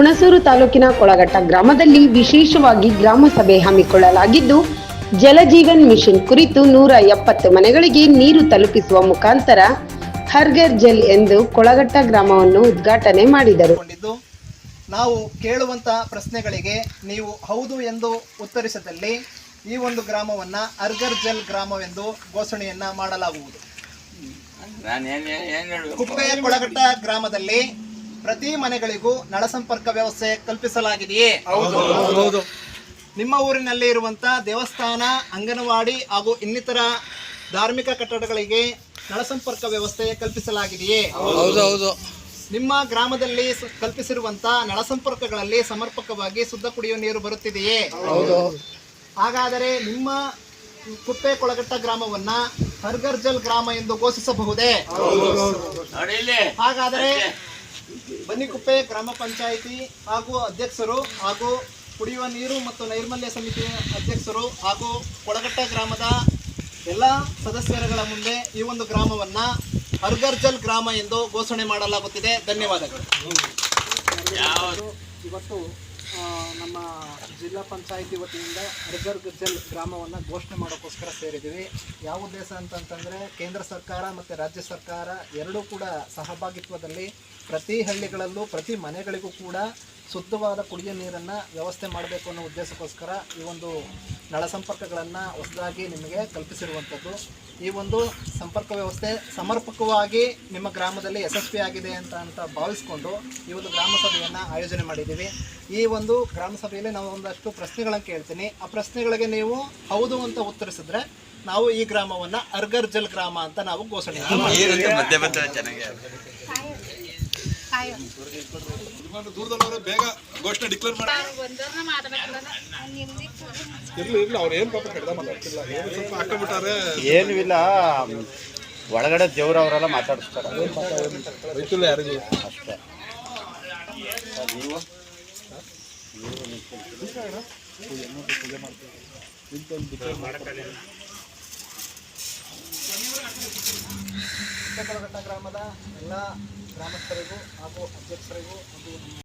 ಹುಣಸೂರು ತಾಲೂಕಿನ ಕೊಳಗಟ್ಟ ಗ್ರಾಮದಲ್ಲಿ ವಿಶೇಷವಾಗಿ ಗ್ರಾಮ ಸಭೆ ಹಮ್ಮಿಕೊಳ್ಳಲಾಗಿದ್ದು ಜಲಜೀವನ್ ಮಿಷನ್ ಕುರಿತು ನೂರ ಎಪ್ಪತ್ತು ಮನೆಗಳಿಗೆ ನೀರು ತಲುಪಿಸುವ ಮುಖಾಂತರ ಹರ್ಗರ್ ಜಲ್ ಎಂದು ಕೊಳಗಟ್ಟ ಗ್ರಾಮವನ್ನು ಉದ್ಘಾಟನೆ ಮಾಡಿದರು. ನಾವು ಕೇಳುವಂತ ಪ್ರಶ್ನೆಗಳಿಗೆ ನೀವು ಹೌದು ಎಂದು ಉತ್ತರಿಸದಲ್ಲಿ ಈ ಒಂದು ಗ್ರಾಮವನ್ನ ಅರ್ಗರ್ ಜಲ್ ಗ್ರಾಮವೆಂದು ಘೋಷಣೆಯನ್ನ ಮಾಡಲಾಗುವುದು. ನಾನು ಏನ್ ಏನ್ ಹೇಳ್ಬೇಕು? ಕುಪ್ಪೆ ಕೊಳಗಟ್ಟ ಗ್ರಾಮದಲ್ಲಿ ಪ್ರತಿ ಮನೆಗಳಿಗೂ ನಳ ಸಂಪರ್ಕ ವ್ಯವಸ್ಥೆ ಕಲ್ಪಿಸಲಾಗಿದೆಯೇ? ಹೌದು. ನಿಮ್ಮ ಊರಿನಲ್ಲಿ ಇರುವಂತ ದೇವಸ್ಥಾನ ಅಂಗನವಾಡಿ ಹಾಗೂ ಇನ್ನಿತರ ಧಾರ್ಮಿಕ ಕಟ್ಟಡಗಳಿಗೆ ನಳ ಸಂಪರ್ಕ ವ್ಯವಸ್ಥೆ ಕಲ್ಪಿಸಲಾಗಿದೆಯೇ? ಹೌದೌದು ನಿಮ್ಮ ಗ್ರಾಮದಲ್ಲಿ ಕಲ್ಪಿಸಿರುವಂತಹ ಕಲ್ಪಿಸಿರುವಂತ ನಳ ಸಂಪರ್ಕಗಳಲ್ಲಿ ಸಮರ್ಪಕವಾಗಿ ಶುದ್ಧ ಕುಡಿಯುವ ನೀರು ಬರುತ್ತಿದೆಯೇ? ಹಾಗಾದರೆ ನಿಮ್ಮ ಕುಪ್ಪೆ ಕೊಳಗಟ್ಟ ಗ್ರಾಮವನ್ನ ಹರ್ಗರ್ಜಲ್ ಗ್ರಾಮ ಎಂದು ಘೋಷಿಸಬಹುದೇ? ಹಾಗಾದರೆ ಬನ್ನಿಕುಪ್ಪೆ ಗ್ರಾಮ ಪಂಚಾಯಿತಿ ಹಾಗೂ ಅಧ್ಯಕ್ಷರು ಹಾಗೂ ಕುಡಿಯುವ ನೀರು ಮತ್ತು ನೈರ್ಮಲ್ಯ ಸಮಿತಿಯ ಅಧ್ಯಕ್ಷರು ಹಾಗೂ ಕೊಳಗಟ್ಟ ಗ್ರಾಮದ ಎಲ್ಲ ಸದಸ್ಯರುಗಳ ಮುಂದೆ ಈ ಒಂದು ಗ್ರಾಮವನ್ನ ಹರ್ಗರ್ಜಲ್ ಗ್ರಾಮ ಎಂದು ಘೋಷಣೆ ಮಾಡಲಾಗುತ್ತಿದೆ. ಧನ್ಯವಾದಗಳು. ಯಾವ ಇವತ್ತು ನಮ್ಮ ಜಿಲ್ಲಾ ಪಂಚಾಯಿತಿ ವತಿಯಿಂದ ಅರ್ಗರ್ ಜಲ್ ಗ್ರಾಮವನ್ನು ಘೋಷಣೆ ಮಾಡೋಕ್ಕೋಸ್ಕರ ಸೇರಿದ್ದೀವಿ. ಯಾವ ಉದ್ದೇಶ ಅಂತಂತಂದರೆ ಕೇಂದ್ರ ಸರ್ಕಾರ ಮತ್ತು ರಾಜ್ಯ ಸರ್ಕಾರ ಎರಡೂ ಕೂಡ ಸಹಭಾಗಿತ್ವದಲ್ಲಿ ಪ್ರತಿ ಹಳ್ಳಿಗಳಲ್ಲೂ ಪ್ರತಿ ಮನೆಗಳಿಗೂ ಕೂಡ ಶುದ್ಧವಾದ ಕುಡಿಯೋ ನೀರನ್ನು ವ್ಯವಸ್ಥೆ ಮಾಡಬೇಕು ಅನ್ನೋ ಉದ್ದೇಶಕ್ಕೋಸ್ಕರ ಈ ಒಂದು ನಳ ಸಂಪರ್ಕಗಳನ್ನು ಹೊಸದಾಗಿ ನಿಮಗೆ ಕಲ್ಪಿಸಿರುವಂಥದ್ದು. ಈ ಒಂದು ಸಂಪರ್ಕ ವ್ಯವಸ್ಥೆ ಸಮರ್ಪಕವಾಗಿ ನಿಮ್ಮ ಗ್ರಾಮದಲ್ಲಿ ಯಶಸ್ವಿಯಾಗಿದೆ ಅಂತ ಅಂತ ಭಾವಿಸ್ಕೊಂಡು ಈ ಒಂದು ಗ್ರಾಮ ಸಭೆಯನ್ನು ಆಯೋಜನೆ ಮಾಡಿದ್ದೀವಿ. ಈ ಒಂದು ಗ್ರಾಮ ಸಭೆಯಲ್ಲಿ ನಾವು ಒಂದಷ್ಟು ಪ್ರಶ್ನೆಗಳನ್ನು ಕೇಳ್ತೀನಿ. ಆ ಪ್ರಶ್ನೆಗಳಿಗೆ ನೀವು ಹೌದು ಅಂತ ಉತ್ತರಿಸಿದ್ರೆ ನಾವು ಈ ಗ್ರಾಮವನ್ನು ಅರ್ಗರ್ಜಲ್ ಗ್ರಾಮ ಅಂತ ನಾವು ಘೋಷಣೆ ಬೇಗ ಘೋಷಣೆ ಡಿಕ್ಲೇರ್ ಮಾಡಿ ಇರ್ಲಿ ಇರ್ಲಿ ಏನು ಪಾಪ ಏನು ಇಲ್ಲ ಒಳಗಡೆ ಮಾತಾಡಿಸ್ತಾರೆ. ಯಾರಿಗೂ ಅಷ್ಟೇ ಗ್ರಾಮದ ಎಲ್ಲ ಗ್ರಾಮಸ್ಥರಿಗೂ ಹಾಗೂ ಅಧ್ಯಕ್ಷರಿಗೂ ಹಾಗೂ